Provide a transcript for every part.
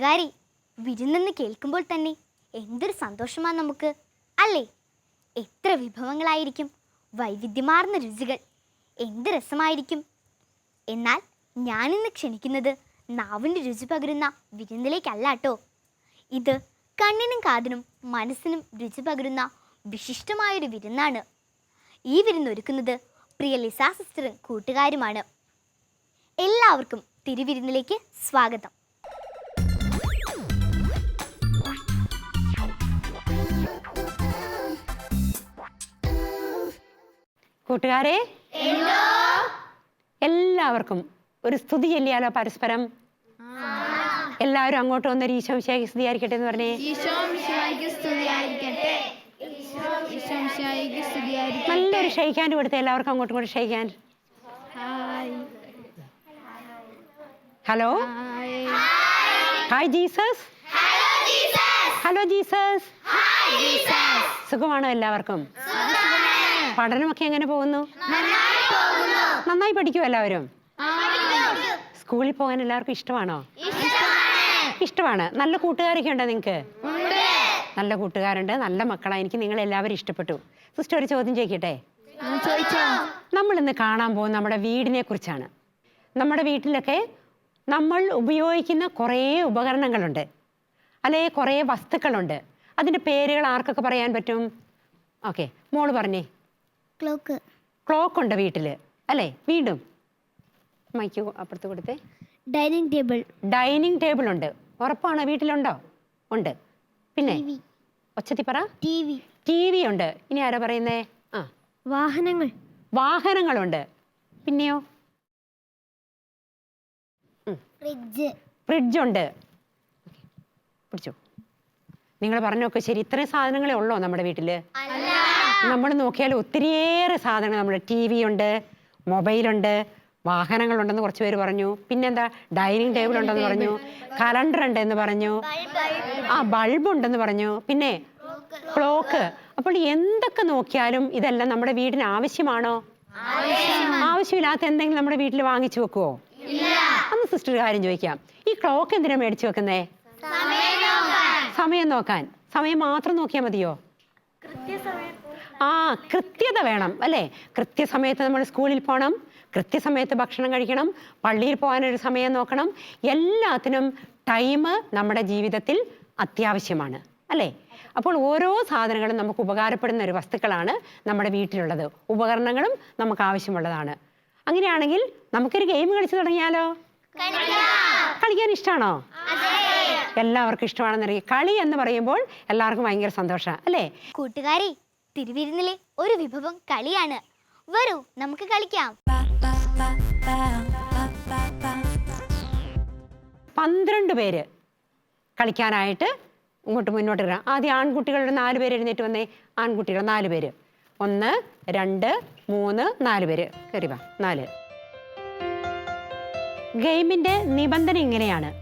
കൂട്ടുകാരി വിരുന്നെന്ന് കേൾക്കുമ്പോൾ തന്നെ എന്തൊരു സന്തോഷമാണ് നമുക്ക് അല്ലേ? എത്ര വിഭവങ്ങളായിരിക്കും വൈവിധ്യമാർന്ന രുചികൾ എന്ത് രസമായിരിക്കും. എന്നാൽ ഞാനിന്ന് ക്ഷണിക്കുന്നത് നാവിന്റെ രുചി പകരുന്ന വിരുന്നിലേക്കല്ല കേട്ടോ. ഇത് കണ്ണിനും കാതിനും മനസ്സിനും രുചി പകരുന്ന വിശിഷ്ടമായൊരു വിരുന്നാണ്. ഈ വിരുന്നൊരുക്കുന്നത് പ്രിയ ലിസ സിസ്റ്ററും കൂട്ടുകാരുമാണ്. എല്ലാവർക്കും തിരുവിരുന്നിലേക്ക് സ്വാഗതം. കൂട്ടുകാരെ എല്ലാവർക്കും ഒരു സ്തുതി ചൊല്ലിയാലോ പരസ്പരം? എല്ലാവരും അങ്ങോട്ട് വന്നൊരു ഈശോ സ്തുതി സ്തുതിയായിരിക്കട്ടെ എന്ന് പറഞ്ഞേ. നല്ലൊരു ഷെയ്ക്കാൻ കൊടുത്ത എല്ലാവർക്കും അങ്ങോട്ടും ഇങ്ങോട്ട് ഷെയ്ക്കാൻ hello? Hi. Jesus. Hello Jesus. സുഖമാണോ എല്ലാവർക്കും? പഠനമൊക്കെ എങ്ങനെ പോകുന്നു? നന്നായി പഠിക്കും എല്ലാവരും? സ്കൂളിൽ പോകാൻ എല്ലാവർക്കും ഇഷ്ടമാണോ? ഇഷ്ടമാണ്. നല്ല കൂട്ടുകാരൊക്കെ ഉണ്ടോ നിങ്ങൾക്ക് നല്ല കൂട്ടുകാരുണ്ട് നല്ല മക്കളാണ്. എനിക്ക് നിങ്ങൾ എല്ലാവരും ഇഷ്ടപ്പെട്ടു. സിസ്റ്റർ ഒരു ചോദ്യം ചോദിക്കട്ടെ? നമ്മൾ ഇന്ന് കാണാൻ പോകുന്ന നമ്മുടെ വീടിനെ കുറിച്ചാണ്. നമ്മുടെ വീട്ടിലൊക്കെ നമ്മൾ ഉപയോഗിക്കുന്ന കുറേ ഉപകരണങ്ങളുണ്ട്. അല്ലെ കുറേ വസ്തുക്കളുണ്ട്. അതിന്റെ പേരുകൾ ആർക്കൊക്കെ പറയാൻ പറ്റും? ഓക്കെ മോൾ പറഞ്ഞേ. ക്ലോക്ക് ക്ലോക്ക് ഉണ്ട് വീട്ടിൽ അല്ലേ? വീണ്ടും. മൈക്ക് അപ്പുറത്ത് കൊടുത്തേ. ഡൈനിങ് ടേബിൾ ഡൈനിങ് ടേബിൾ ഉണ്ട്. ഉറപ്പാണോ? വീട്ടിലുണ്ടോ? ഉണ്ട്. പിന്നെ? ഒച്ചത്തി പറ. ടി വി ടി വി ഉണ്ട്. ഇനി ആരാ പറയുന്നേ? ആ. വാഹനങ്ങൾ. വാഹനങ്ങളുണ്ട്. പിന്നെയോ? ഫ്രിഡ്ജ് ഫ്രിഡ്ജ് ഉണ്ട്. പിടിച്ചോ. നിങ്ങൾ പറഞ്ഞൊക്കെ ശരി. ഇത്രയും സാധനങ്ങളേ ഉള്ളോ നമ്മുടെ വീട്ടിൽ നമ്മൾ നോക്കിയാൽ ഒത്തിരിയേറെ സാധനങ്ങൾ നമ്മുടെ ടി വി ഉണ്ട് മൊബൈലുണ്ട് വാഹനങ്ങളുണ്ടെന്ന് കുറച്ച് പേര് പറഞ്ഞു. പിന്നെന്താ? ഡൈനിങ് ടേബിൾ ഉണ്ടെന്ന് പറഞ്ഞു കലണ്ടർ ഉണ്ടെന്ന് പറഞ്ഞു. ആ ബൾബ് ഉണ്ടെന്ന് പറഞ്ഞു. പിന്നെ ക്ലോക്ക്. അപ്പോൾ എന്തൊക്കെ നോക്കിയാലും ഇതെല്ലാം നമ്മുടെ വീടിന് ആവശ്യമാണോ? ആവശ്യമില്ലാത്ത എന്തെങ്കിലും നമ്മുടെ വീട്ടിൽ വാങ്ങിച്ചു വെക്കുവോ? അന്ന് സിസ്റ്റർ കാര്യം ചോദിക്കാം. ഈ ക്ലോക്ക് എന്തിനാ മേടിച്ചു വെക്കുന്നേ? സമയം നോക്കാൻ. സമയം മാത്രം നോക്കിയാൽ മതിയോ? ആ കൃത്യത വേണം അല്ലേ? കൃത്യസമയത്ത് നമ്മൾ സ്കൂളിൽ പോകണം കൃത്യസമയത്ത് ഭക്ഷണം കഴിക്കണം പള്ളിയിൽ പോകാനൊരു സമയം നോക്കണം. എല്ലാത്തിനും ടൈം നമ്മുടെ ജീവിതത്തിൽ അത്യാവശ്യമാണ് അല്ലേ? അപ്പോൾ ഓരോ സാധനങ്ങളും നമുക്ക് ഉപകാരപ്പെടുന്ന ഒരു വസ്തുക്കളാണ് നമ്മുടെ വീട്ടിലുള്ളത്. ഉപകരണങ്ങളും നമുക്ക് ആവശ്യമുള്ളതാണ്. അങ്ങനെയാണെങ്കിൽ നമുക്കൊരു ഗെയിം കളിച്ചു തുടങ്ങിയാലോ? കളിക്കാൻ ഇഷ്ടമാണോ എല്ലാവർക്കും ഇഷ്ടമാണെന്നറിയാം കളി എന്ന് പറയുമ്പോൾ എല്ലാവർക്കും ഭയങ്കര സന്തോഷമാണ് അല്ലേ? കൂട്ടുകാരി തിരുവിരുന്നിലെ ഒരു വിഭവം കളിയാണ്. വരൂ നമുക്ക് കളിക്കാം. പന്ത്രണ്ട് പേര് കളിക്കാനായിട്ട് ഇങ്ങോട്ട് മുന്നോട്ട് വരാം ആദ്യം ആൺകുട്ടികളുടെ നാല് പേര് എഴുന്നേറ്റ് വന്നേ. ആൺകുട്ടികൾ നാല് പേര്. ഒന്ന് രണ്ട് മൂന്ന് നാല് പേര്. കയറി വാ നാല്. ഗെയിമിന്റെ നിബന്ധന ഇങ്ങനെയാണ്.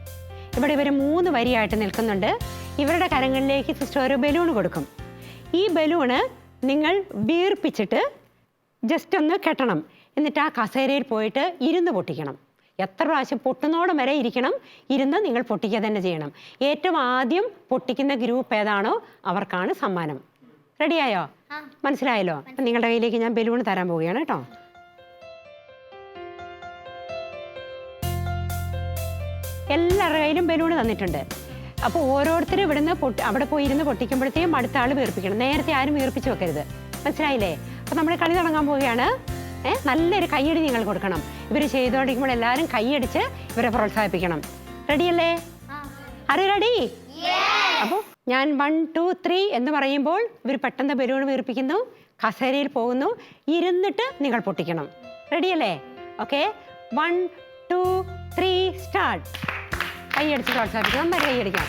ഇവിടെ ഇവർ മൂന്ന് വരിയായിട്ട് നിൽക്കുന്നുണ്ട്. ഇവരുടെ കരങ്ങളിലേക്ക് സിസ്റ്റർ ഒരു ബലൂൺ കൊടുക്കും. ഈ ബലൂണ് നിങ്ങൾ വീർപ്പിച്ചിട്ട് ജസ്റ്റ് ഒന്ന് കെട്ടണം. എന്നിട്ട് ആ കസേരയിൽ പോയിട്ട് ഇരുന്ന് പൊട്ടിക്കണം. എത്ര പ്രാവശ്യം പൊട്ടുന്നോടം വരെ ഇരിക്കണം. ഇരുന്ന് നിങ്ങൾ പൊട്ടിക്കുക തന്നെ ചെയ്യണം. ഏറ്റവും ആദ്യം പൊട്ടിക്കുന്ന ഗ്രൂപ്പ് ഏതാണോ അവർക്കാണ് സമ്മാനം. റെഡിയായോ മനസ്സിലായല്ലോ? നിങ്ങളുടെ കയ്യിലേക്ക് ഞാൻ ബലൂൺ തരാൻ പോവുകയാണ് കേട്ടോ. എല്ലാവരുടെ കയ്യിലും ബലൂൺ തന്നിട്ടുണ്ട്. അപ്പോൾ ഓരോരുത്തരും ഇവിടുന്ന് പൊട്ടി അവിടെ പോയി ഇരുന്ന് പൊട്ടിക്കുമ്പോഴത്തേക്കും അടുത്ത ആൾ വീർപ്പിക്കണം. നേരത്തെ ആരും വീർപ്പിച്ച് വെക്കരുത്. മനസ്സിലായില്ലേ? അപ്പോൾ നമ്മൾ കളി തുടങ്ങാൻ പോവുകയാണ്. ഏ? നല്ലൊരു കൈയടി നിങ്ങൾ കൊടുക്കണം. ഇവർ ചെയ്തുകൊണ്ടിരിക്കുമ്പോൾ എല്ലാവരും കൈയടിച്ച് ഇവരെ പ്രോത്സാഹിപ്പിക്കണം. റെഡിയല്ലേ? അറി റെഡി അപ്പോൾ ഞാൻ വൺ ടു ത്രീ എന്ന് പറയുമ്പോൾ ഇവർ പെട്ടെന്ന് ബലൂൺ വീർപ്പിക്കുന്നു കസേരയിൽ പോകുന്നു ഇരുന്നിട്ട് നിങ്ങൾ പൊട്ടിക്കണം. റെഡിയല്ലേ okay one two three start കൈയടിച്ച് പ്രോത്സാഹിപ്പിക്കണം നന്നായി കൈയടിക്കാം.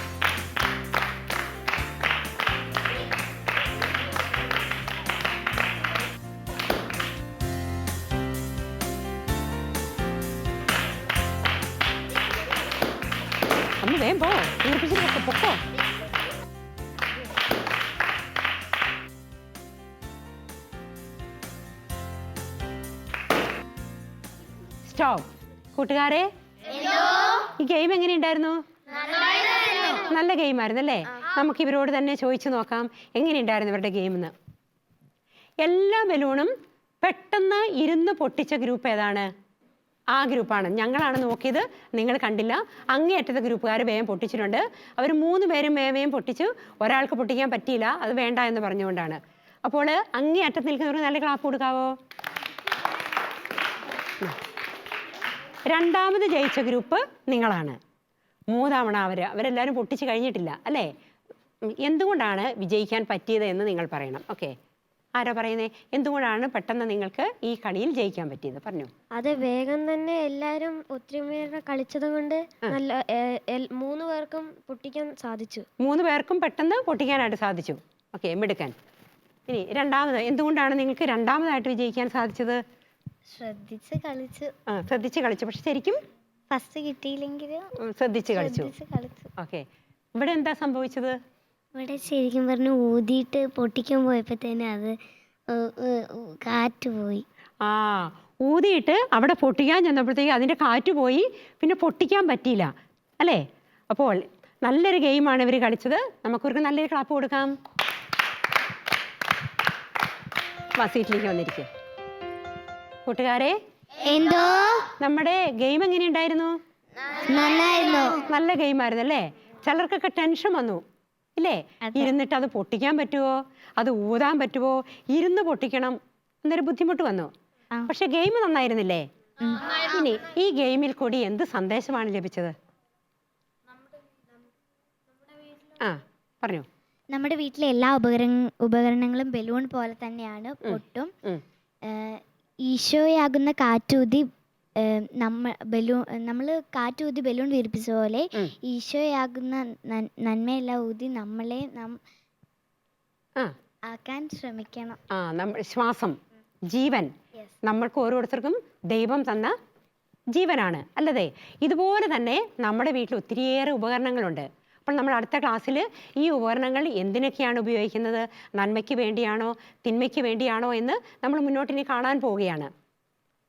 ഒന്ന് വേഗം പോ. വീർപ്പിച്ചിട്ട് പൊക്കോ പൊക്കോ. സ്റ്റോപ്പ്. കൂട്ടുകാരെ ഈ എങ്ങനെ ഉണ്ടായിരുന്നു നല്ല ഗെയിം ആയിരുന്നു അല്ലേ? നമുക്ക് ഇവരോട് തന്നെ ചോദിച്ചു നോക്കാം. എങ്ങനെയുണ്ടായിരുന്നു ഇവരുടെ ഗെയിം എന്ന് എല്ലാ ബലൂണും പെട്ടെന്ന് ഇരുന്ന് പൊട്ടിച്ച ഗ്രൂപ്പ് ഏതാണ്? ആ ഗ്രൂപ്പാണ് ഞങ്ങളാണ് നോക്കിയത്. നിങ്ങൾ കണ്ടില്ല. അങ്ങേയറ്റത്തെ ഗ്രൂപ്പുകാർ വേഗം പൊട്ടിച്ചിട്ടുണ്ട്. അവർ മൂന്ന് പേരും വേഗം പൊട്ടിച്ചു. ഒരാൾക്ക് പൊട്ടിക്കാൻ പറ്റിയില്ല. അത് വേണ്ട എന്ന് പറഞ്ഞുകൊണ്ടാണ്. അപ്പോൾ അങ്ങേയറ്റത്ത് നിൽക്കുന്നവർക്ക് നല്ല ക്ലാപ്പ് കൊടുക്കാവോ? രണ്ടാമത് ജയിച്ച ഗ്രൂപ്പ് നിങ്ങളാണ്. മൂന്നാമണ അവർ അവരെല്ലാവരും പൊട്ടിച്ച് കഴിഞ്ഞിട്ടില്ല അല്ലേ? എന്തുകൊണ്ടാണ് വിജയിക്കാൻ പറ്റിയത് എന്ന് നിങ്ങൾ പറയണം. ഓക്കെ. ആരാ പറയുന്നേ? എന്തുകൊണ്ടാണ് പെട്ടെന്ന് നിങ്ങൾക്ക് ഈ കളിയിൽ ജയിക്കാൻ പറ്റിയത്? പറഞ്ഞു. അത് വേഗം തന്നെ എല്ലാരും പേരുടെ കളിച്ചത് കൊണ്ട് നല്ല മൂന്ന് പേർക്കും പൊട്ടിക്കാൻ സാധിച്ചു. മൂന്ന് പേർക്കും പെട്ടെന്ന് പൊട്ടിക്കാനായിട്ട് സാധിച്ചു. ഓക്കെ മിടുക്കാൻ. ഇനി രണ്ടാമത് എന്തുകൊണ്ടാണ് നിങ്ങൾക്ക് രണ്ടാമതായിട്ട് വിജയിക്കാൻ സാധിച്ചത്? ശ്രദ്ധിച്ച് കളിച്ചു. ആ, ശ്രദ്ധിച്ച് കളിച്ചു. പക്ഷെ ശരിക്കും? ഫസ്റ്റ് കിട്ടിയില്ലെങ്കിലും ഉം, ശ്രദ്ധിച്ച് കളിച്ചു. ശ്രദ്ധിച്ച് കളിച്ചു. ഓക്കെ. ഇവിടെ എന്താ സംഭവിച്ചത്? ഇവിടെ ശരിക്കും പറഞ്ഞു ഊതിയിട്ട് പൊട്ടിക്കാൻ പോയപ്പോഴത്തേനും അത് കാറ്റ് പോയി. ആ ഊതിയിട്ട് അവിടെ പൊട്ടിക്കാൻ ചെന്നപ്പോഴത്തേക്ക് അതിന്റെ കാറ്റ് പോയി. പിന്നെ പൊട്ടിക്കാൻ പറ്റിയില്ല. അല്ലേ? അപ്പോൾ നല്ലൊരു ഗെയിമാണ് ഇവർ കളിച്ചത്. നമുക്കൊരു നല്ലൊരു ക്ലാപ്പ് കൊടുക്കാം. വാ സീറ്റിലേക്ക് വന്നിരിക്കുക കൂട്ടുകാരെ എന്തോ? നമ്മുടെ ഗെയിം എങ്ങനെയുണ്ടായിരുന്നു? നന്നായിരുന്നു. നല്ല ഗെയിം ആയിരുന്നു അല്ലേ? ചിലർക്കൊക്കെ ടെൻഷൻ വന്നു. ഇല്ലേ? ഇരുന്നിട്ട് അത് പൊട്ടിക്കാൻ പറ്റുമോ അത് ഊതാൻ പറ്റുമോ ഇരുന്ന് പൊട്ടിക്കണം എന്നൊരു ബുദ്ധിമുട്ട് വന്നു. പക്ഷെ ഗെയിം നന്നായിരുന്നില്ലേ? ഇനി ഈ ഗെയിമിൽ കൂടി എന്ത് സന്ദേശമാണ് ലഭിച്ചത്? ആ പറഞ്ഞു. നമ്മുടെ വീട്ടിലെ എല്ലാ ഉപകരണ ഉപകരണങ്ങളും ബലൂൺ പോലെ തന്നെയാണ് പൊട്ടും. ഈശോയാകുന്ന കാറ്റൂതി നമ്മൾ നമ്മ ബലൂൺ നമ്മൾ കാറ്റൂതി ബലൂൺ വീർപ്പിച്ച പോലെ. ഈശോയാകുന്ന നന്മയെല്ലാം ഊതി നമ്മളെ നം ആക്കാൻ ശ്രമിക്കണം. ആ നമ്മൾ ശ്വാസം ജീവൻ. നമ്മൾക്ക് ഓരോരുത്തർക്കും ദൈവം തന്ന ജീവനാണ്. അല്ലതേ ഇതുപോലെ തന്നെ നമ്മുടെ വീട്ടിൽ ഒത്തിരിയേറെ ഉപകരണങ്ങളുണ്ട്. അപ്പോൾ നമ്മൾ അടുത്ത ക്ലാസ്സിൽ ഈ ഉപകരണങ്ങൾ എന്തിനൊക്കെയാണ് ഉപയോഗിക്കുന്നത്? നന്മയ്ക്ക് വേണ്ടിയാണോ? തിന്മയ്ക്ക് വേണ്ടിയാണോ എന്ന് നമ്മൾ മുന്നോട്ടിനി കാണാൻ പോവുകയാണ്.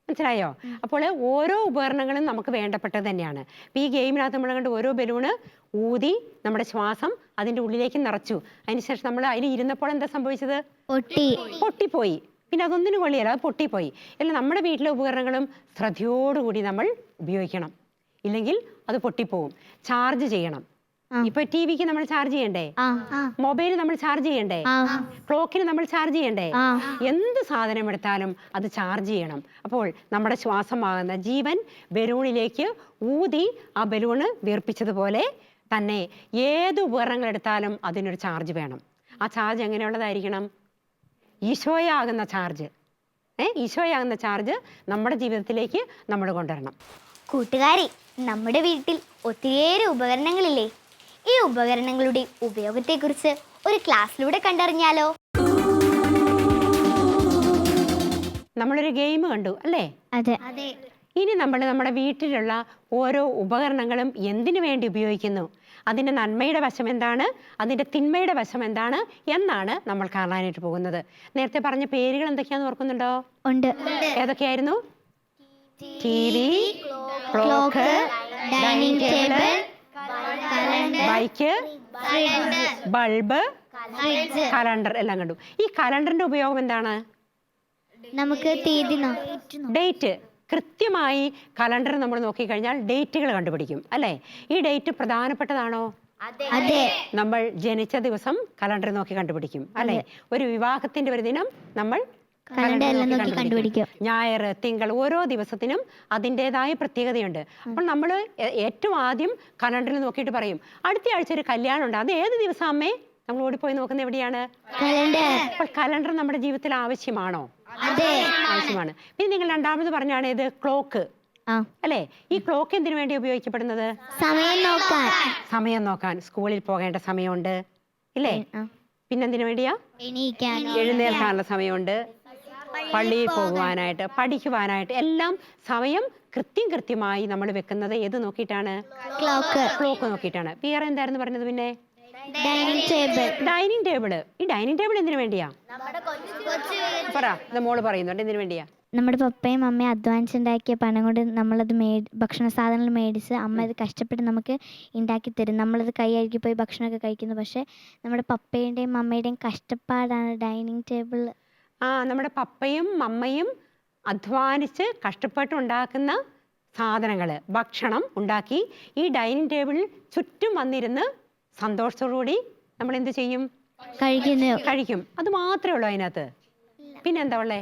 മനസ്സിലായോ? അപ്പോൾ ഓരോ ഉപകരണങ്ങളും നമുക്ക് വേണ്ടപ്പെട്ടത് തന്നെയാണ്. ഈ ഗെയിമിനകത്ത് നമ്മൾ കണ്ട് ഓരോ ബലൂണ് ഊതി നമ്മുടെ ശ്വാസം അതിന്റെ ഉള്ളിലേക്ക് നിറച്ചു. അതിനുശേഷം നമ്മൾ അതിൽ ഇരുന്നപ്പോൾ എന്താ സംഭവിച്ചത്? പൊട്ടി. പൊട്ടിപ്പോയി. പിന്നെ അതൊന്നിനും കൊള്ളിയല്ല അത് പൊട്ടിപ്പോയി. അല്ല നമ്മുടെ വീട്ടിലെ ഉപകരണങ്ങളും ശ്രദ്ധയോടുകൂടി നമ്മൾ ഉപയോഗിക്കണം. ഇല്ലെങ്കിൽ അത് പൊട്ടിപ്പോവും. ചാർജ് ചെയ്യണം. ഇപ്പൊ ടി വിക്ക് നമ്മൾ ചാർജ് ചെയ്യണ്ടേ? മൊബൈൽ നമ്മൾ ചാർജ് ചെയ്യണ്ടേ? ക്ലോക്കിന് നമ്മൾ ചാർജ് ചെയ്യണ്ടേ? എന്ത് സാധനം എടുത്താലും അത് ചാർജ് ചെയ്യണം. അപ്പോൾ നമ്മുടെ ശ്വാസമാകുന്ന ജീവൻ ബലൂണിലേക്ക് ഊതി ആ ബലൂണ് വീർപ്പിച്ചതുപോലെ തന്നെ ഏത് ഉപകരണങ്ങൾ എടുത്താലും അതിനൊരു ചാർജ് വേണം. ആ ചാർജ് എങ്ങനെയുള്ളതായിരിക്കണം? ഈശോയാകുന്ന ചാർജ് ഏ? ഈശോയാകുന്ന ചാർജ് നമ്മുടെ ജീവിതത്തിലേക്ക് നമ്മൾ കൊണ്ടുവരണം. കൂട്ടുകാരി നമ്മുടെ വീട്ടിൽ ഒത്തിരിയേറെ ഉപകരണങ്ങളില്ലേ? ഈ ഉപകരണങ്ങളുടെ ഉപയോഗത്തെക്കുറിച്ച് ഒരു ക്ലാസ്സിലൂടെ കണ്ടറിഞ്ഞാലോ? നമ്മളൊരു ഗെയിം കണ്ടു അല്ലേ? അതെ. അതെ. ഇനി നമ്മൾ നമ്മുടെ വീട്ടിലുള്ള ഓരോ ഉപകരണങ്ങളും എന്തിനു വേണ്ടി ഉപയോഗിക്കുന്നു? അതിന്റെ നന്മയുടെ വശം എന്താണ്? അതിന്റെ തിന്മയുടെ വശം എന്താണ്? എന്നാണ് നമ്മൾ കാണാനായിട്ട് പോകുന്നത്. നേരത്തെ പറഞ്ഞ പേരുകൾ എന്തൊക്കെയാന്ന് ഓർക്കുന്നുണ്ടോ? ഉണ്ട്. ഏതൊക്കെയായിരുന്നു? T V clock dining table bike bulb calendar എല്ലാം കണ്ടു. ഈ കലണ്ടറിന്റെ ഉപയോഗം എന്താണ്? നമുക്ക് തീയതി ഡേറ്റ് കൃത്യമായി കലണ്ടർ നമ്മൾ നോക്കിക്കഴിഞ്ഞാൽ ഡേറ്റുകൾ കണ്ടുപിടിക്കും അല്ലേ? ഈ ഡേറ്റ് പ്രധാനപ്പെട്ടതാണോ? അതെ. നമ്മൾ ജനിച്ച ദിവസം കലണ്ടർ നോക്കി കണ്ടുപിടിക്കും അല്ലെ? ഒരു വിവാഹത്തിന്റെ ഒരു ദിനം നമ്മൾ നോക്കി കണ്ടുപിടിക്കും. ഞായർ തിങ്കൾ ഓരോ ദിവസത്തിനും അതിന്റെതായ പ്രത്യേകതയുണ്ട്. അപ്പോൾ നമ്മൾ ഏറ്റവും ആദ്യം കലണ്ടറിൽ നോക്കിയിട്ട് പറയും അടുത്ത ആഴ്ച ഒരു കല്യാണം ഉണ്ട് അത് ഏത് ദിവസം അമ്മേ? നമ്മൾ ഓടിപ്പോയി നോക്കുന്നത് എവിടെയാണ്? കലണ്ടർ. അപ്പോൾ കലണ്ടർ നമ്മുടെ ജീവിതത്തിൽ ആവശ്യമാണോ? ആവശ്യമാണ്. പിന്നെ നിങ്ങൾ രണ്ടാമത് പറഞ്ഞാണ് ഇത് ക്ലോക്ക്. അല്ലേ? ഈ ക്ലോക്ക് എന്തിനു വേണ്ടി ഉപയോഗിക്കപ്പെടുന്നത്? സമയം നോക്കാൻ. സമയം നോക്കാൻ. സ്കൂളിൽ പോകേണ്ട സമയമുണ്ട്. ഇല്ലേ. പിന്നെന്തിനു വേണ്ടിയാ? എഴുന്നേൽക്കാനുള്ള സമയമുണ്ട്. പള്ളിയിൽ പോകുവാനായിട്ട് പഠിക്കുവാനായിട്ട് എല്ലാം സമയം കൃത്യം കൃത്യമായി നമ്മൾ വെക്കുന്നത് ഏത് നോക്കിയിട്ടാണ്? ക്ലോക്ക്. ക്ലോക്ക് നോക്കിയിട്ടാണ്. വേറെ എന്തായിരുന്നു പറഞ്ഞത് പിന്നെ? Dining table. ഈ ഡൈനിങ് ടേബിൾ എന്തിനു വേണ്ടിയാ? പറ ഇത് മോൾ പറയുന്നുണ്ട് എന്തിനു വേണ്ടിയാ? നമ്മുടെ പപ്പയും അമ്മയും അഡ്വാൻസ് ഉണ്ടാക്കിയ പണം കൊണ്ട് നമ്മളത് മേ ഭക്ഷണ സാധനങ്ങൾ മേടിച്ച് അമ്മ അത് കഷ്ടപ്പെട്ട് നമുക്ക് ഉണ്ടാക്കി തരും. നമ്മളത് കൈ കഴുകി പോയി ഭക്ഷണമൊക്കെ കഴിക്കുന്നു. പക്ഷേ നമ്മുടെ പപ്പയുടെയും അമ്മയുടെയും കഷ്ടപ്പാടാണ് ഡൈനിങ് ടേബിൾ നമ്മുടെ പപ്പയും മമ്മയും അധ്വാനിച്ച് കഷ്ടപ്പെട്ട് ഉണ്ടാക്കുന്ന സാധനങ്ങൾ ഭക്ഷണം ഉണ്ടാക്കി ഈ ഡൈനിങ് ടേബിളിൽ ചുറ്റും വന്നിരുന്ന് സന്തോഷത്തോടുകൂടി നമ്മൾ എന്ത് ചെയ്യും? കഴിക്കുന്നു. കഴിക്കും. അത് മാത്രമേ ഉള്ളൂ അതിനകത്ത്. പിന്നെന്താ ഉള്ളേ?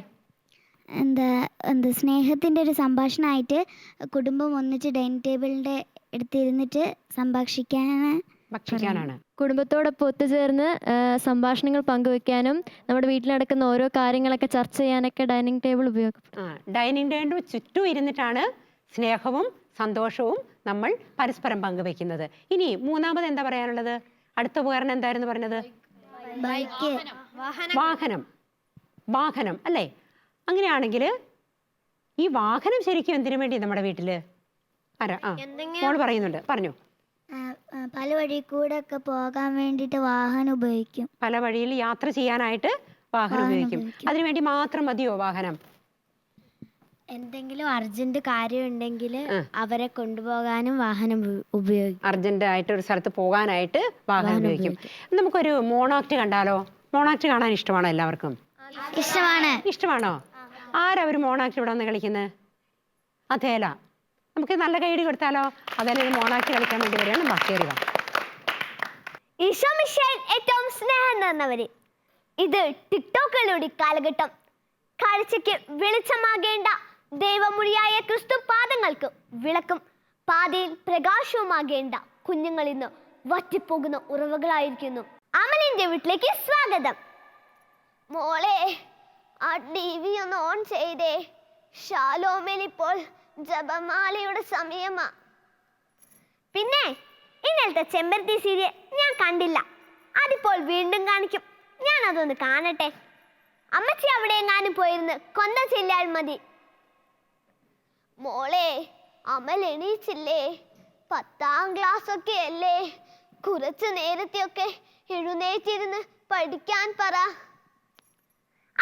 എന്താ എന്താ സ്നേഹത്തിന്റെ ഒരു സംഭാഷണമായിട്ട് കുടുംബം ഒന്നിച്ച് ഡൈനിങ് ടേബിളിന്റെ എടുത്തിരുന്നിട്ട് സംഭാഷിക്കാനാണ് ഭക്ഷിക്കാനാണ്. കുടുംബത്തോടൊപ്പം ഒത്തുചേർന്ന് സംഭാഷണങ്ങൾ പങ്കുവെക്കാനും നമ്മുടെ വീട്ടിൽ നടക്കുന്ന ഓരോ കാര്യങ്ങളൊക്കെ ചർച്ച ചെയ്യാനൊക്കെ ഡൈനിങ് ടേബിൾ ഉപയോഗപ്പെടും ആ ഡൈനിങ് ടേബിൾ ചുറ്റും ഇരുന്നിട്ടാണ് സ്നേഹവും സന്തോഷവും നമ്മൾ പരസ്പരം പങ്കുവെക്കുന്നത്. ഇനി മൂന്നാമത് എന്താ പറയാനുള്ളത്? അടുത്ത ഉപകരണം എന്തായിരുന്നു പറഞ്ഞത്? ബൈക്ക്. വാഹനം. വാഹനം. അല്ലേ? അങ്ങനെയാണെങ്കിൽ ഈ വാഹനം ശരിക്കും എന്തിനു വേണ്ടി നമ്മുടെ വീട്ടിൽ? ആരാ? ആ മോൾ പറയുന്നുണ്ട്. പറഞ്ഞു. പല വഴി കൂടെ ഒക്കെ പോകാൻ വേണ്ടിട്ട് വാഹനം ഉപയോഗിക്കും. പല വഴിയിൽ യാത്ര ചെയ്യാനായിട്ട് വാഹനം ഉപയോഗിക്കും. അതിനുവേണ്ടി മാത്രം മതിയോ വാഹനം? എന്തെങ്കിലും അർജന്റ് കാര്യം ഉണ്ടെങ്കിൽ അവരെ കൊണ്ടുപോകാനും വാഹനം ഉപയോഗിക്കും. അർജന്റ് ആയിട്ട് ഒരു സ്ഥലത്ത് പോകാനായിട്ട് വാഹനം ഉപയോഗിക്കും. നമുക്കൊരു മോണോക്ട് കണ്ടാലോ? മോണോക്ട് കാണാൻ ഇഷ്ടമാണോ എല്ലാവർക്കും? ഇഷ്ടമാണ്. ഇഷ്ടമാണോ? ആരാ ഒരു മോണാക്ട് ഇവിടെ വന്ന് കളിക്കുന്നത് അതേല. നമുക്ക് നല്ല കൈടി കൊടുത്താലോ? അതേല ഇത് മോണാക്കി കളിക്കാൻ വേണ്ടി വരികയാണ് ബാക്കി ഈശോ ഏറ്റവും സ്നേഹം നിറഞ്ഞവര് ഇത് ടിക്ടോക്കുകളുടെ കാലഘട്ടം. കാഴ്ചയ്ക്ക് വെളിച്ചമാകേണ്ട ദൈവമൊഴിയായ ക്രിസ്തു പാദങ്ങൾക്ക് വിളക്കും. പാതയിൽ പ്രകാശവുമാകേണ്ട കുഞ്ഞുങ്ങൾ ഇന്ന് വറ്റിപ്പോകുന്ന ഉറവുകളായിരിക്കുന്നു. അമലിന്റെ വീട്ടിലേക്ക് സ്വാഗതം. മോളെ ആ ടി വി ഒന്ന് ഓൺ ചെയ്തേ. ഷാലോമേൽ ഇപ്പോൾ ജപമാലയുടെ സമയമാ. പിന്നെ ഇന്നലത്തെ ചെമ്പരത്തി സീരിയൽ ഞാൻ കണ്ടില്ല. അതിപ്പോൾ വീണ്ടും കാണിക്കും. ഞാൻ അതൊന്ന് കാണട്ടെ. അമ്മച്ചി അവിടെ എങ്ങാനും പോയിരുന്ന് കൊന്ത ചെല്ലാൽ മതി. മോളെ അമൽ എണീച്ചില്ലേ? പത്താം ക്ലാസ് ഒക്കെ അല്ലേ? കുറച്ച് നേരത്തെയൊക്കെ എഴുന്നേറ്റിരുന്ന് പഠിക്കാൻ പറ.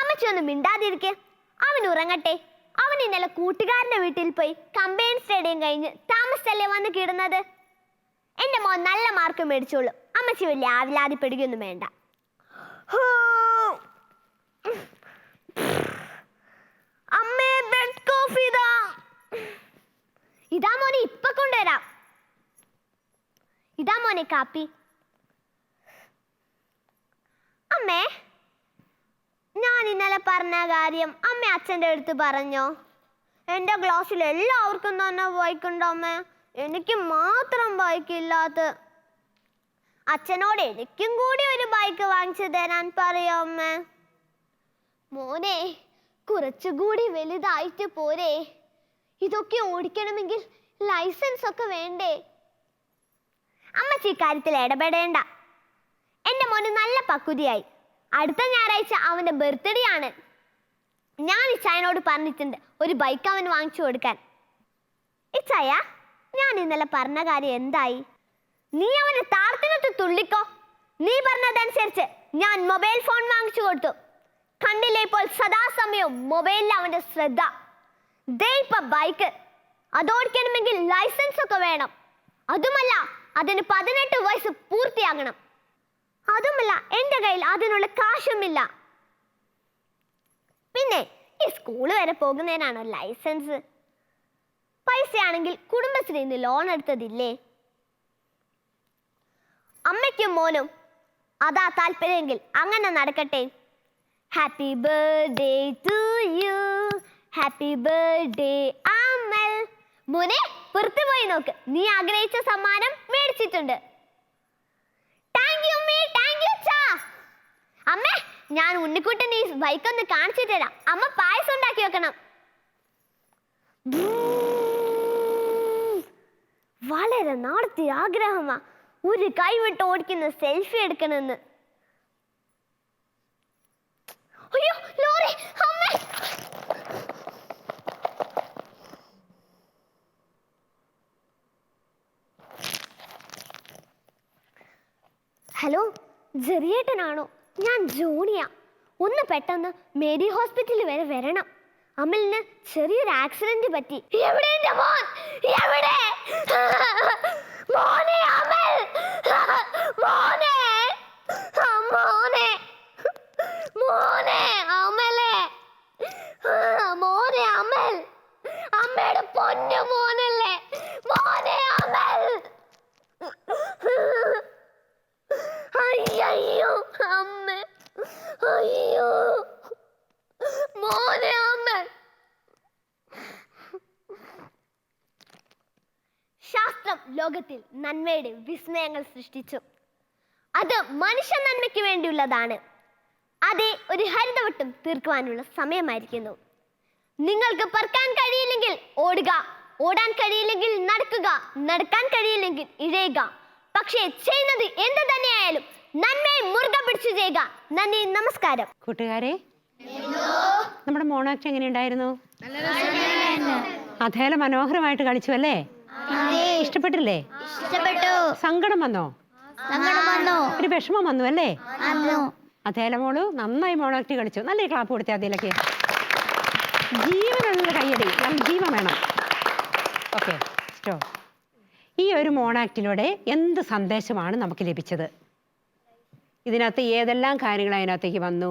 അമ്മച്ചി ഒന്ന് മിണ്ടാതിരിക്കെ. അവൻ ഉറങ്ങട്ടെ. അവൻ ഇന്നലെ കൂട്ടുകാരന്റെ വീട്ടിൽ പോയി കമ്പൈൻ സ്റ്റേഡിയം കഴിഞ്ഞ് താമസിച്ചല്ലേ വന്ന് കിടന്നത്? എന്റെ മോൻ നല്ല മാർക്ക് മേടിച്ചോളൂ. അമ്മച്ചി വലിയ ആവിലാതിപ്പെടുകയൊന്നും വേണ്ട. അമ്മേ ബെഡ് കോഫി ഇതാ മോനെ ഇപ്പൊ കൊണ്ടുവരാം. ഇതാ മോനെ കാപ്പി. അമ്മേ. ഇന്നലെ പറഞ്ഞ കാര്യം അമ്മ അച്ഛന്റെ അടുത്ത് പറഞ്ഞോ? എന്റെ ക്ലാസ്സിൽ എല്ലാവർക്കും തന്നെ ബൈക്കുണ്ടോ അമ്മ. എനിക്ക് മാത്രം ബൈക്കില്ലാത്ത അച്ഛനോട് എനിക്കും കൂടി ഒരു ബൈക്ക് വാങ്ങിച്ചു തരാൻ പറയോ അമ്മ? മോനെ കുറച്ചുകൂടി വലുതായിട്ട് പോരെ. ഇതൊക്കെ ഓടിക്കണമെങ്കിൽ ലൈസൻസ് ഒക്കെ വേണ്ടേ? അമ്മച്ചി ഇക്കാര്യത്തിൽ ഇടപെടേണ്ട. എന്റെ മോന് നല്ല പക്വതയായി അടുത്ത ഞായറാഴ്ച അവന്റെ ബർത്ത്ഡേ ആണ്. ഞാൻ ഇച്ചായനോട് പറഞ്ഞിട്ടുണ്ട് ഒരു ബൈക്ക് അവൻ വാങ്ങിച്ചു കൊടുക്കാൻ. ഇച്ചായ ഞാൻ ഇന്നലെ പറഞ്ഞ കാര്യം എന്തായി? നീ അവനെ താർത്തിനത്ത് തുള്ളിക്കോ. നീ പറഞ്ഞതനുസരിച്ച് ഞാൻ മൊബൈൽ ഫോൺ വാങ്ങിച്ചു കൊടുത്തു. കണ്ടില്ലേ ഇപ്പോൾ സദാസമയവും മൊബൈലിൽ അവന്റെ ശ്രദ്ധ. ദേ ബൈക്ക് അതോടിക്കണമെങ്കിൽ ലൈസൻസ് ഒക്കെ വേണം. അതുമല്ല അതിന് പതിനെട്ട് വയസ്സ് പൂർത്തിയാകണം. അതുമല്ല എന്റെ കയ്യിൽ അതിനുള്ള കാശുമില്ല. പിന്നെ ഈ സ്കൂൾ വരെ പോകുന്നതിനാണോ ലൈസൻസ് പൈസയാണെങ്കിൽ കുടുംബശ്രീയിൽ നിന്ന് ലോൺ എടുത്തതില്ലേ? അമ്മയ്ക്കും മോനും അതാ താല്പര്യമെങ്കിൽ അങ്ങനെ നടക്കട്ടെ. Happy birthday to you happy birthday Amal മോനെ പുറത്തു പോയി നോക്ക്. നീ ആഗ്രഹിച്ച സമ്മാനം മേടിച്ചിട്ടുണ്ട് താങ്ക് യു മീ താങ്ക് യു ചാ അമ്മേ ഞാൻ ഉണ്ണിക്കുട്ടൻ ഈ ബൈക്ക് ഒന്ന് കാണിച്ചു തരാം. അമ്മ പായസം ഉണ്ടാക്കി വെക്കണം. വളരെ നാളത്തെ ആഗ്രഹമാ. ഒരു കൈവിട്ട് ഓടിക്കുന്ന സെൽഫി എടുക്കണമെന്ന്. അയ്യോ ഹലോ ജെറിയേട്ടനാണോ? ഞാൻ ജൂണിയ ഒന്ന് പെട്ടെന്ന് മേരി ഹോസ്പിറ്റലിൽ വരെ വരണം. അമലിന് ചെറിയൊരു ആക്സിഡന്റ് പറ്റി. എവിടെ മോൻ? എവിടെ? മോനെ അമൽ. മോനെ. മോനെ. മോനെ അമലെ. മോനെ അമൽ. അമ്മയുടെ പൊന്നു മോനല്ലേ? മോനെ അമൽ അയ്യോ അമ്മ അയ്യോ മോനെ അമ്മ ശാസ്ത്രം ലോകത്തിൽ നന്മയുടെ വിസ്മയങ്ങൾ സൃഷ്ടിച്ചു. അത് മനുഷ്യ നന്മയ്ക്ക് വേണ്ടിയുള്ളതാണ്. അതെ ഒരു ഹരിതവട്ടം തീർക്കുവാനുള്ള സമയമായിരിക്കുന്നു. നിങ്ങൾക്ക് പറക്കാൻ കഴിയില്ലെങ്കിൽ ഓടുക ഓടാൻ കഴിയില്ലെങ്കിൽ നടക്കുക നടക്കാൻ കഴിയില്ലെങ്കിൽ ഇഴയുക. പക്ഷേ ചെയ്യുന്നത് എന്ത് തന്നെയായാലും നന്മയെ മുറുകെ പിടിച്ചു ചെയ്യുക. നന്ദി നമസ്കാരം. കൂട്ടുകാരെ നമ്മുടെ മോണാക്ട് എങ്ങനെയുണ്ടായിരുന്നു അതേലെ മനോഹരമായിട്ട് കളിച്ചു അല്ലേ? ഇഷ്ടപ്പെട്ടില്ലേ? ഇഷ്ടപ്പെട്ടു. സങ്കടം വന്നോ? ഒരു വിഷമം വന്നു അല്ലേ? അതേല മോൾ നന്നായി മോണാക്ട് കളിച്ചു. നല്ല ക്ലാപ്പ് കൊടുത്തേ അതിലൊക്കെ ജീവനുള്ള കയ്യടി. നമുക്ക് ജീവൻ വേണം. ഓക്കെ സ്റ്റോ ഈ ഒരു മോണാക്റ്റിലൂടെ എന്ത് സന്ദേശമാണ് നമുക്ക് ലഭിച്ചത്? ഇതിനകത്ത് ഏതെല്ലാം കാര്യങ്ങൾ അതിനകത്തേക്ക് വന്നു?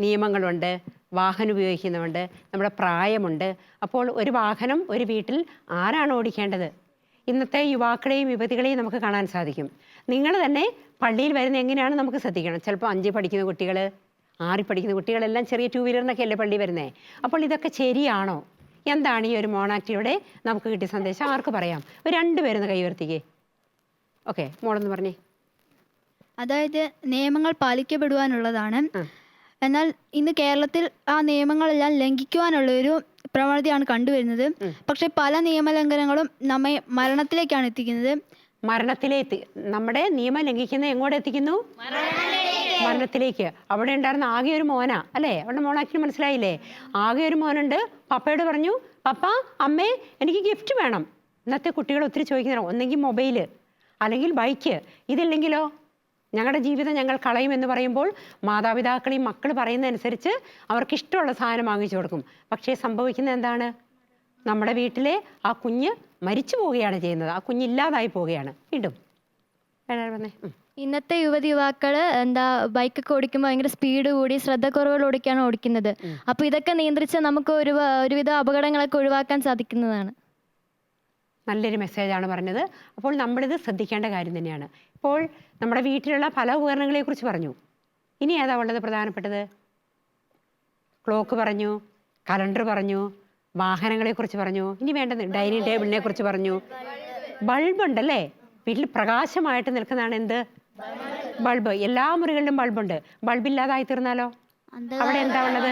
നിയമങ്ങളുണ്ട് വാഹനം ഉപയോഗിക്കുന്നുണ്ട് നമ്മുടെ പ്രായമുണ്ട്. അപ്പോൾ ഒരു വാഹനം ഒരു വീട്ടിൽ ആരാണ് ഓടിക്കേണ്ടത്? ഇന്നത്തെ യുവാക്കളെയും യുവതികളെയും നമുക്ക് കാണാൻ സാധിക്കും. നിങ്ങൾ തന്നെ പള്ളിയിൽ വരുന്ന എങ്ങനെയാണ് നമുക്ക് ശ്രദ്ധിക്കണം? ചിലപ്പോൾ അഞ്ചിൽ പഠിക്കുന്ന കുട്ടികൾ ആറിൽ പഠിക്കുന്ന കുട്ടികളെല്ലാം ചെറിയ ടൂ വീലറിനൊക്കെ അല്ലേ പള്ളി വരുന്നത് അപ്പോൾ ഇതൊക്കെ ശരിയാണോ? എന്താണ് ഈ ഒരു മോണാക്റ്റിയുടെ നമുക്ക് കിട്ടിയ സന്ദേശം? ആർക്ക് പറയാം? ഒരു രണ്ടുപേരൊന്ന് കൈവർത്തിക്കേ ഓക്കെ മോളൊന്ന് പറഞ്ഞേ. അതായത് നിയമങ്ങൾ പാലിക്കപ്പെടുവാനുള്ളതാണ്. എന്നാൽ ഇന്ന് കേരളത്തിൽ ആ നിയമങ്ങളെല്ലാം ലംഘിക്കുവാനുള്ള ഒരു പ്രവണതയാണ് കണ്ടുവരുന്നത്. പക്ഷെ പല നിയമലംഘനങ്ങളും നമ്മെ മരണത്തിലേക്കാണ് എത്തിക്കുന്നത്. മരണത്തിലേക്ക് നമ്മുടെ നിയമം ലംഘിക്കുന്ന എങ്ങോട്ട് എത്തിക്കുന്നു? മരണത്തിലേക്ക്. അവിടെ ഉണ്ടായിരുന്ന ആകെ ഒരു മോന അല്ലേ? അവിടെ മോണാക്കിന് മനസ്സിലായില്ലേ? ആകെ ഒരു മോനുണ്ട്. പപ്പയോട് പറഞ്ഞു പപ്പ അമ്മേ എനിക്ക് ഗിഫ്റ്റ് വേണം. ഇന്നത്തെ കുട്ടികൾ ഒത്തിരി ചോദിക്കുന്ന ഒന്നെങ്കിൽ മൊബൈൽ അല്ലെങ്കിൽ ബൈക്ക് ഇതില്ലെങ്കിലോ? ഞങ്ങളുടെ ജീവിതം ഞങ്ങൾ കളയും എന്ന് പറയുമ്പോൾ മാതാപിതാക്കളെയും മക്കൾ പറയുന്നതനുസരിച്ച് അവർക്ക് ഇഷ്ടമുള്ള സാധനം വാങ്ങിച്ചു കൊടുക്കും. പക്ഷേ സംഭവിക്കുന്നത് എന്താണ്? നമ്മുടെ വീട്ടിലെ ആ കുഞ്ഞ് മരിച്ചു പോവുകയാണ് ചെയ്യുന്നത്. ആ കുഞ്ഞ് ഇല്ലാതായി പോവുകയാണ്. വീണ്ടും. പറഞ്ഞേ ഇന്നത്തെ യുവതി യുവാക്കൾ എന്താ ബൈക്കൊക്കെ ഓടിക്കുമ്പോൾ ഭയങ്കര സ്പീഡ് കൂടി ശ്രദ്ധക്കുറവുകളോടൊക്കെയാണ് ഓടിക്കുന്നത്. അപ്പോൾ ഇതൊക്കെ നിയന്ത്രിച്ച് നമുക്ക് ഒരു ഒരുവിധ അപകടങ്ങളൊക്കെ ഒഴിവാക്കാൻ സാധിക്കുന്നതാണ്. നല്ലൊരു മെസ്സേജാണ് പറഞ്ഞത്. അപ്പോൾ നമ്മളിത് ശ്രദ്ധിക്കേണ്ട കാര്യം തന്നെയാണ്. ഇപ്പോൾ നമ്മുടെ വീട്ടിലുള്ള പല ഉപകരണങ്ങളെക്കുറിച്ച് പറഞ്ഞു. ഇനി ഏതാ ഉള്ളത് പ്രധാനപ്പെട്ടത്? ക്ലോക്ക് പറഞ്ഞു കലണ്ടർ പറഞ്ഞു വാഹനങ്ങളെക്കുറിച്ച് പറഞ്ഞു ഇനി വേണ്ടത് ഡൈനിങ് ടേബിളിനെ കുറിച്ച് പറഞ്ഞു. ബൾബ് ഉണ്ടല്ലേ വീട്ടിൽ പ്രകാശമായിട്ട് നിൽക്കുന്നതാണ് എന്ത്? ബൾബ്. എല്ലാ മുറികളിലും ബൾബുണ്ട്. ബൾബ് ഇല്ലാതായി തീർന്നാലോ? അവിടെ എന്താ ഉള്ളത്?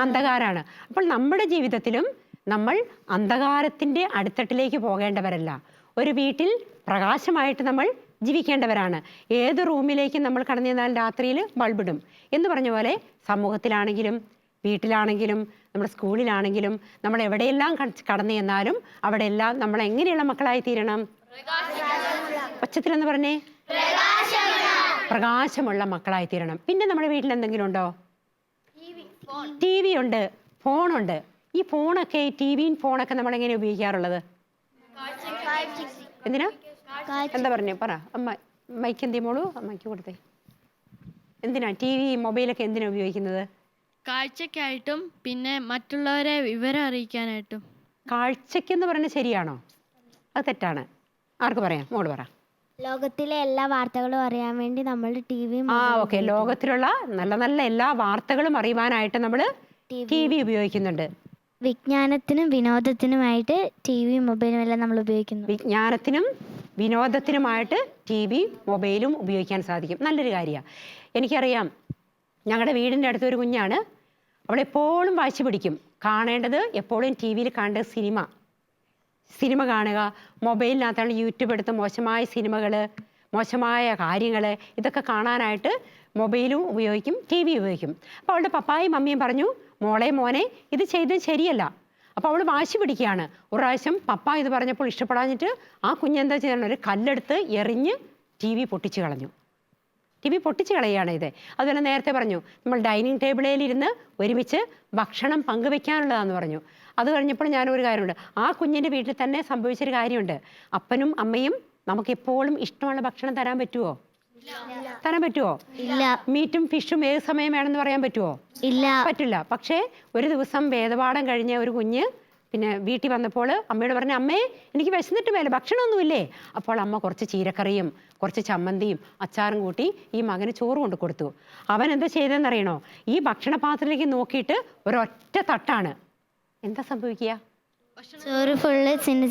അന്ധകാരാണ്. അപ്പോൾ നമ്മുടെ ജീവിതത്തിലും നമ്മൾ അന്ധകാരത്തിന്റെ അടിത്തട്ടിലേക്ക് പോകേണ്ടവരല്ല. ഒരു വീട്ടിൽ പ്രകാശമായിട്ട് നമ്മൾ ജീവിക്കേണ്ടവരാണ്. ഏത് റൂമിലേക്ക് നമ്മൾ കടന്നു ചെന്നാൽ രാത്രിയിൽ ബൾബിടും. എന്ന് പറഞ്ഞ പോലെ സമൂഹത്തിലാണെങ്കിലും വീട്ടിലാണെങ്കിലും നമ്മുടെ സ്കൂളിലാണെങ്കിലും നമ്മൾ എവിടെയെല്ലാം കടന്നു ചെന്നാലും അവിടെ എല്ലാം നമ്മൾ എങ്ങനെയുള്ള മക്കളായി തീരണം? ഒച്ചത്തിലെന്ന് പറഞ്ഞേ? പ്രകാശമുള്ള മക്കളായി തീരണം. പിന്നെ നമ്മുടെ വീട്ടിൽ എന്തെങ്കിലും ഉണ്ടോ? ടി വി ഉണ്ട്. ഫോണുണ്ട്. ഈ ഫോണൊക്കെ ടി വിയും ഫോണൊക്കെ നമ്മൾ എങ്ങനെ ഉപയോഗിക്കാറുള്ളത്? എന്തിനാ? എന്താ പറഞ്ഞു? പറ. അമ്മ മൈക്ക് എന്ത് മോളൂ? അമ്മയ്ക്ക് കൊടുത്തേ. എന്തിനാ? ടി വി മൊബൈലൊക്കെ എന്തിനാ ഉപയോഗിക്കുന്നത്? കാഴ്ചക്കായിട്ടും പിന്നെ മറ്റുള്ളവരെ വിവരം അറിയിക്കാനായിട്ടും. കാഴ്ചക്കെന്ന് പറഞ്ഞാൽ ശരിയാണോ? അത് തെറ്റാണ്. ആർക്ക് പറയാം? മോൾ പറ. ലോകത്തിലെ എല്ലാ വാർത്തകളും അറിയാൻ വേണ്ടി നമ്മൾ ടി വി ആ ഓക്കെ. ലോകത്തിലുള്ള നല്ല നല്ല എല്ലാ വാർത്തകളും അറിയുവാനായിട്ട് നമ്മൾ ടി വി ഉപയോഗിക്കുന്നുണ്ട്. വിജ്ഞാനത്തിനും വിനോദത്തിനുമായിട്ട് ടി വി മൊബൈലും എല്ലാം നമ്മൾ ഉപയോഗിക്കുന്നു. വിജ്ഞാനത്തിനും വിനോദത്തിനുമായിട്ട് ടി വി മൊബൈലും ഉപയോഗിക്കാൻ സാധിക്കും. നല്ലൊരു കാര്യമാണ് എനിക്കറിയാം ഞങ്ങളുടെ വീടിന്റെ അടുത്തൊരു കുഞ്ഞാണ്. അവളെപ്പോഴും വാശി പിടിക്കും. കാണേണ്ടത് എപ്പോഴും ടി വിയിൽ കാണേണ്ടത് സിനിമ. സിനിമ കാണുക മൊബൈലിനകത്താണ് യൂട്യൂബ് എടുത്ത് മോശമായ സിനിമകൾ മോശമായ കാര്യങ്ങൾ ഇതൊക്കെ കാണാനായിട്ട് മൊബൈലും ഉപയോഗിക്കും ടി വി ഉപയോഗിക്കും. അപ്പോൾ അവളുടെ പപ്പായും മമ്മിയും പറഞ്ഞു മോളെ മോനെ ഇത് ചെയ്തത് ശരിയല്ല. അപ്പോൾ അവൾ വാശി പിടിക്കുകയാണ്. ഒരു പ്രാവശ്യം പപ്പ ഇത് പറഞ്ഞപ്പോൾ ഇഷ്ടപ്പെടാഞ്ഞിട്ട് ആ കുഞ്ഞെന്താ ചെയ്യണം ഒരു കല്ലെടുത്ത് എറിഞ്ഞ് ടി വി പൊട്ടിച്ച് കളഞ്ഞു. ടി വി പൊട്ടിച്ച് കളയുകയാണ് ഇത്. അതുപോലെ നേരത്തെ പറഞ്ഞു നമ്മൾ ഡൈനിങ് ടേബിളിലിരുന്ന് ഒരുമിച്ച് ഭക്ഷണം പങ്കുവെക്കാനുള്ളതാന്ന് പറഞ്ഞു. അത് കഴിഞ്ഞപ്പോൾ ഞാനൊരു കാര്യമുണ്ട്. ആ കുഞ്ഞിന്റെ വീട്ടിൽ തന്നെ സംഭവിച്ചൊരു കാര്യമുണ്ട്. അപ്പനും അമ്മയും നമുക്ക് എപ്പോഴും ഇഷ്ടമുള്ള ഭക്ഷണം തരാൻ പറ്റുമോ തരാൻ പറ്റുമോ ഇല്ല. മീറ്റും ഫിഷും ഏത് സമയം വേണമെന്ന് പറയാൻ പറ്റുമോ ഇല്ല. പറ്റില്ല. പക്ഷേ ഒരു ദിവസം വേദപാഠം കഴിഞ്ഞ ഒരു കുഞ്ഞ് പിന്നെ വീട്ടിൽ വന്നപ്പോൾ അമ്മയോട് പറഞ്ഞു അമ്മേ എനിക്ക് വിശന്നിട്ട് മേലെ ഭക്ഷണമൊന്നുമില്ലേ? അപ്പോൾ അമ്മ കുറച്ച് ചീരക്കറിയും കുറച്ച് ചമ്മന്തിയും അച്ചാറും കൂട്ടി ഈ മകന് ചോറ് കൊണ്ട് കൊടുത്തു. അവൻ എന്താ ചെയ്തതെന്നറിയണോ? ഈ ഭക്ഷണപാത്രത്തിലേക്ക് നോക്കിയിട്ട് ഒരൊറ്റ തട്ടാണ്. എന്താ സംഭവിക്കുക? ചോറ് ഫുള്ള് ചിന്ന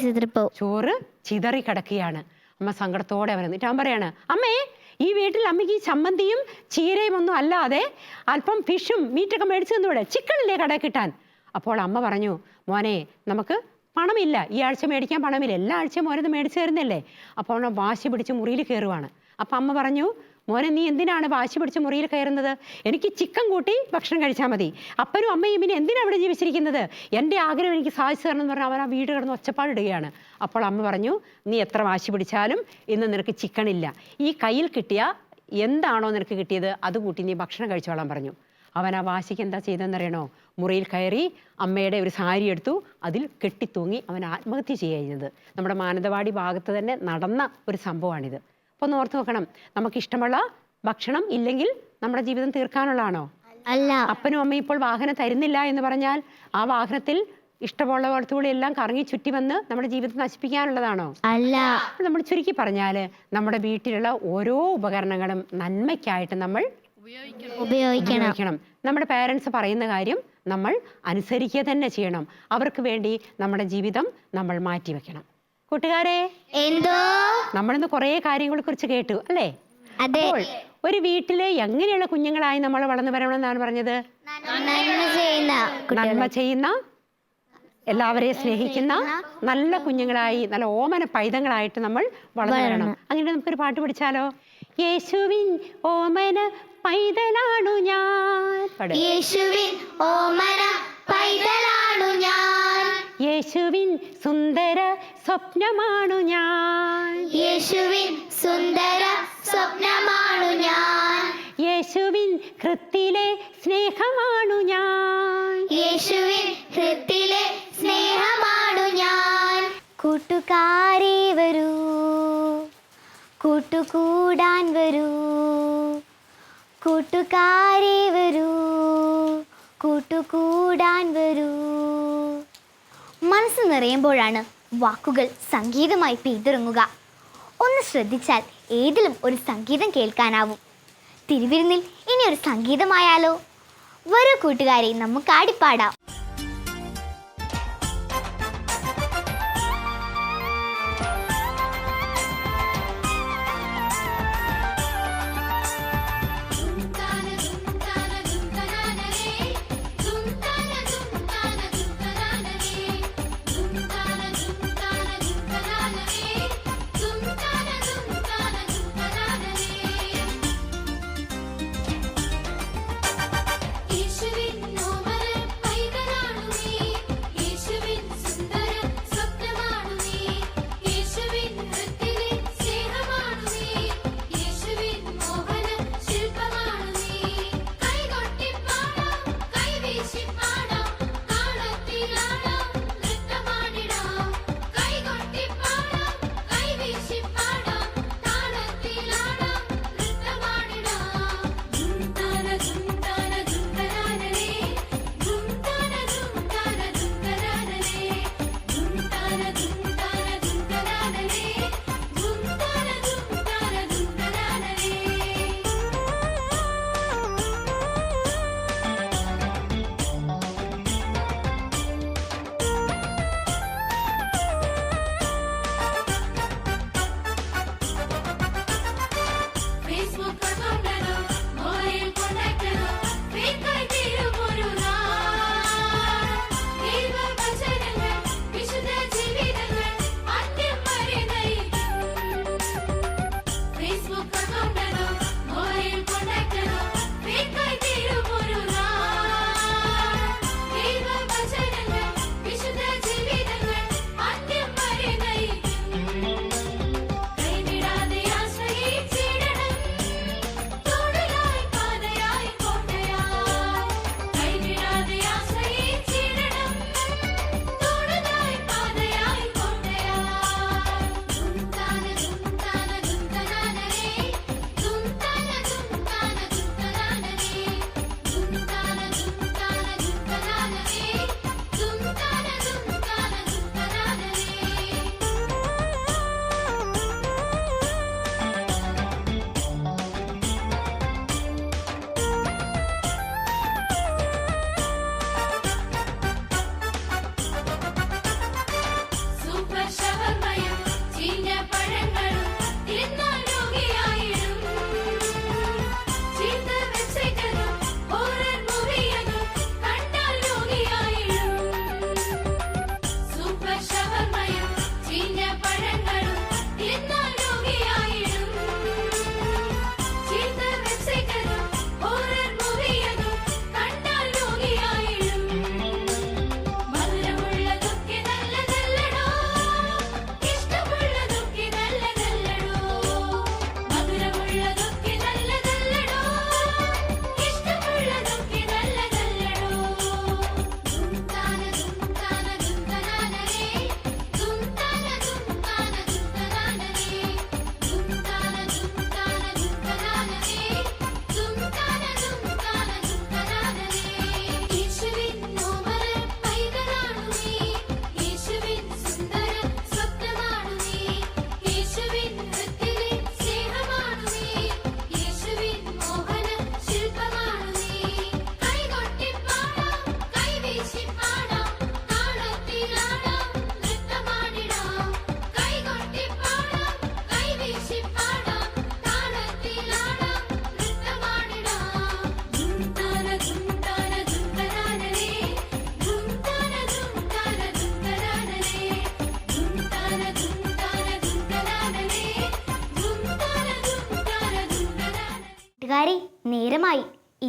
ചോറ് ചിതറി കിടക്കുകയാണ്. അമ്മ സങ്കടത്തോടെ അവൻ എന്നിട്ട് അവൻ പറയാണ് അമ്മേ ഈ വീട്ടിൽ അമ്മയ്ക്ക് ഈ ചമ്മന്തിയും ചീരയും ഒന്നും അല്ലാതെ അല്പം ഫിഷും മീറ്റൊക്കെ മേടിച്ചു തന്നൂടെ ചിക്കനില്ലേ കടയിൽ കിട്ടാൻ? അപ്പോൾ അമ്മ പറഞ്ഞു മോനെ നമുക്ക് പണമില്ല. ഈ ആഴ്ച മേടിക്കാൻ പണമില്ല. എല്ലാ ആഴ്ചയും മോനത് മേടിച്ചു തരുന്നില്ലേ അപ്പോൾ വാശി പിടിച്ച് മുറിയിൽ കയറുവാണ്. അപ്പം അമ്മ പറഞ്ഞു മോനെ നീ എന്തിനാണ് വാശി പിടിച്ച് മുറിയിൽ കയറുന്നത്? എനിക്ക് ചിക്കൻ കൂട്ടി ഭക്ഷണം കഴിച്ചാൽ മതി. അപ്പനും അമ്മയും പിന്നെ എന്തിനാണ് അവിടെ ജീവിച്ചിരിക്കുന്നത്? എന്റെ ആഗ്രഹം എനിക്ക് സാധിച്ചു തരണം എന്ന് പറഞ്ഞാൽ അവൻ ആ വീട് കിടന്ന് ഒച്ചപ്പാടിടുകയാണ്. അപ്പോൾ അമ്മ പറഞ്ഞു നീ എത്ര വാശി പിടിച്ചാലും ഇന്ന് നിനക്ക് ചിക്കൻ ഇല്ല. ഈ കയ്യിൽ കിട്ടിയ എന്താണോ നിനക്ക് കിട്ടിയത്? അത് കൂട്ടി നീ ഭക്ഷണം കഴിച്ചോളാൻ പറഞ്ഞു. അവൻ ആ വാശിക്ക് എന്താ ചെയ്തതെന്നറിയണോ? മുറിയിൽ കയറി അമ്മയുടെ ഒരു സാരി എടുത്തു അതിൽ കെട്ടിത്തൂങ്ങി അവൻ ആത്മഹത്യ ചെയ്യുന്നത് നമ്മുടെ മാനന്തവാടി ഭാഗത്ത് തന്നെ നടന്ന ഒരു സംഭവമാണിത്. അപ്പോൾ ഒന്ന് ഓർത്ത് നോക്കണം നമുക്ക് ഇഷ്ടമുള്ള ഭക്ഷണം ഇല്ലെങ്കിൽ നമ്മുടെ ജീവിതം തീർക്കാനുള്ളതാണോ? അല്ല. അപ്പനും അമ്മയും ഇപ്പോൾ വാഹനം തരുന്നില്ല എന്ന് പറഞ്ഞാൽ ആ വാഹനത്തിൽ ഇഷ്ടമുള്ള വളർത്തുകൂടി എല്ലാം കറങ്ങി ചുറ്റി വന്ന് നമ്മുടെ ജീവിതം നശിപ്പിക്കാനുള്ളതാണോ? അല്ല. നമ്മൾ ചുരുക്കി പറഞ്ഞാൽ നമ്മുടെ വീട്ടിലുള്ള ഓരോ ഉപകരണങ്ങളും നന്മയ്ക്കായിട്ട് നമ്മൾ ഉപയോഗിക്കണം. നമ്മുടെ പേരൻസ് പറയുന്ന കാര്യം നമ്മൾ അനുസരിക്കുക തന്നെ ചെയ്യണം. അവർക്ക് വേണ്ടി നമ്മുടെ ജീവിതം നമ്മൾ മാറ്റിവെക്കണം. കൂട്ടുകാരെ എന്തോ? നമ്മളിന്ന് കുറേ കാര്യങ്ങളെ കുറിച്ച് കേട്ടു അല്ലേ? അതെ. ഒരു വീട്ടിൽ എങ്ങനെയുള്ള കുഞ്ഞുങ്ങളായി നമ്മൾ വളർന്നു വരണമെന്നാണ് പറഞ്ഞത്? നന്മ ചെയ്യുന്ന എല്ലാവരെയും സ്നേഹിക്കുന്ന നല്ല കുഞ്ഞുങ്ങളായി നല്ല ഓമന പൈതങ്ങളായിട്ട് നമ്മൾ വളർന്നു വരണം. അങ്ങനെ നമുക്കൊരു പാട്ട് പഠിച്ചാലോ? യേശുവിൻ ഓമന പൈതലാണു ഞാൻ. യേശുവിൻ ഓമന യേശുവിൻ സുന്ദര സ്വപ്നമാണു ഞാൻ. യേശുവിൻ സുന്ദര സ്വപ്നമാണു ഞാൻ. യേശുവിൻ കൃത്തിലെ സ്നേഹമാണു ഞാൻ. യേശുവിൻ ഹൃത്തിലെ സ്നേഹമാണു ഞാൻ. കൂട്ടുകാരെ വരൂ. കൂട്ടുകൂടാൻ വരൂ. കൂട്ടുകാരെ വരൂ. കൂട്ടുകൂടാൻ വരൂ. മനസ്സ് നിറയുമ്പോഴാണ് വാക്കുകൾ സംഗീതമായി പെയ്തിറങ്ങുക ഒന്ന് ശ്രദ്ധിച്ചാൽ ഏതിലും ഒരു സംഗീതം കേൾക്കാനാവും. തിരുവിരുന്നിൽ ഇനി ഒരു സംഗീതമായാലോ? വരൂ കൂട്ടുകാരെ നമുക്ക് ആടിപ്പാടാം.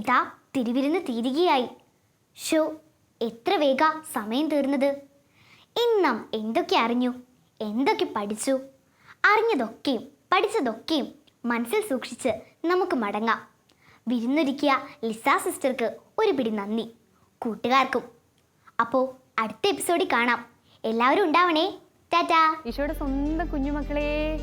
ഇതാ തിരുവിരുന്ന് തീരുകയായി ഷോ എത്ര വേഗ സമയം തീർന്നത്? ഇന്നാം എന്തൊക്കെ അറിഞ്ഞു? എന്തൊക്കെ പഠിച്ചു? അറിഞ്ഞതൊക്കെയും പഠിച്ചതൊക്കെയും മനസ്സിൽ സൂക്ഷിച്ച് നമുക്ക് മടങ്ങാം. വിരുന്നൊരുക്കിയ ലിസ സിസ്റ്റർക്ക് ഒരു പിടി നന്ദി. കൂട്ടുകാർക്കും. അപ്പോൾ അടുത്ത എപ്പിസോഡിൽ കാണാം. എല്ലാവരും ഉണ്ടാവണേ. ടാറ്റാ. ഈശോയുടെ സ്വന്തം കുഞ്ഞുമക്കളെ.